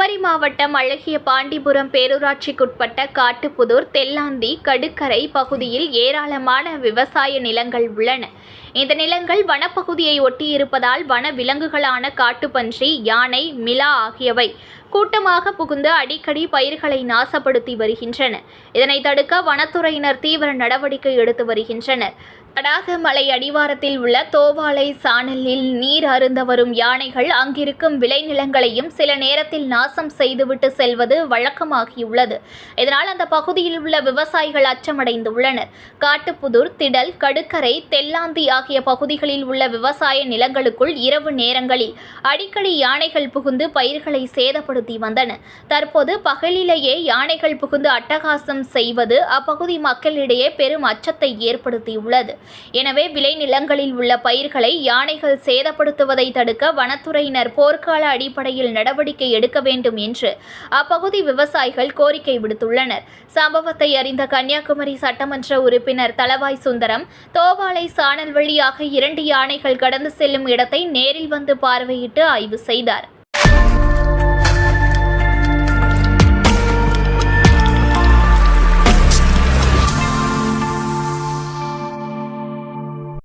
அழகிய பாண்டிபுரம் பேரூராட்சிக்குட்பட்ட காட்டுப்புதூர் தெல்லாந்தி கடுக்கரை பகுதியில் ஏராளமான விவசாய நிலங்கள் உள்ளன. இந்த நிலங்கள் வனப்பகுதியை ஒட்டியிருப்பதால் வன விலங்குகளான காட்டுப்பன்றி யானை மிலா ஆகியவை கூட்டமாக புகுந்து அடிக்கடி பயிர்களை நாசப்படுத்தி வருகின்றன. இதனை தடுக்க வனத்துறையினர் தீவிர நடவடிக்கை எடுத்து வருகின்றனர். தடாக மலை அடிவாரத்தில் உள்ள தோவாளை சானலில் நீர் அருந்த வரும் யானைகள் அங்கிருக்கும் விளைநிலங்களையும் சில நேரத்தில் நாசம் செய்துவிட்டு செல்வது வழக்கமாகியுள்ளது. இதனால் அந்த பகுதியில் உள்ள விவசாயிகள் அச்சமடைந்துள்ளனர். காட்டுப்புதூர் திடல் கடுக்கரை தெல்லாந்தி ஆகிய பகுதிகளில் உள்ள விவசாய நிலங்களுக்குள் இரவு நேரங்களில் அடிக்கடி யானைகள் புகுந்து பயிர்களை சேதப்படுத்த வந்தன. தற்போது பகலிலேயே யானைகள் புகுந்து அட்டகாசம் செய்வது அப்பகுதி மக்களிடையே பெரும் அச்சத்தை ஏற்படுத்தியுள்ளது. எனவே விளைநிலங்களில் உள்ள பயிர்களை யானைகள் சேதப்படுத்துவதை தடுக்க வனத்துறையினர் போர்க்கால அடிப்படையில் நடவடிக்கை எடுக்க வேண்டும் என்று அப்பகுதி விவசாயிகள் கோரிக்கை விடுத்துள்ளனர். சம்பவத்தை அறிந்த கன்னியாகுமரி சட்டமன்ற உறுப்பினர் தளவாய் சுந்தரம் தோவாளை சானல் வழியாக இரண்டு யானைகள் கடந்து செல்லும் இடத்தை நேரில் வந்து பார்வையிட்டு ஆய்வு செய்தார்.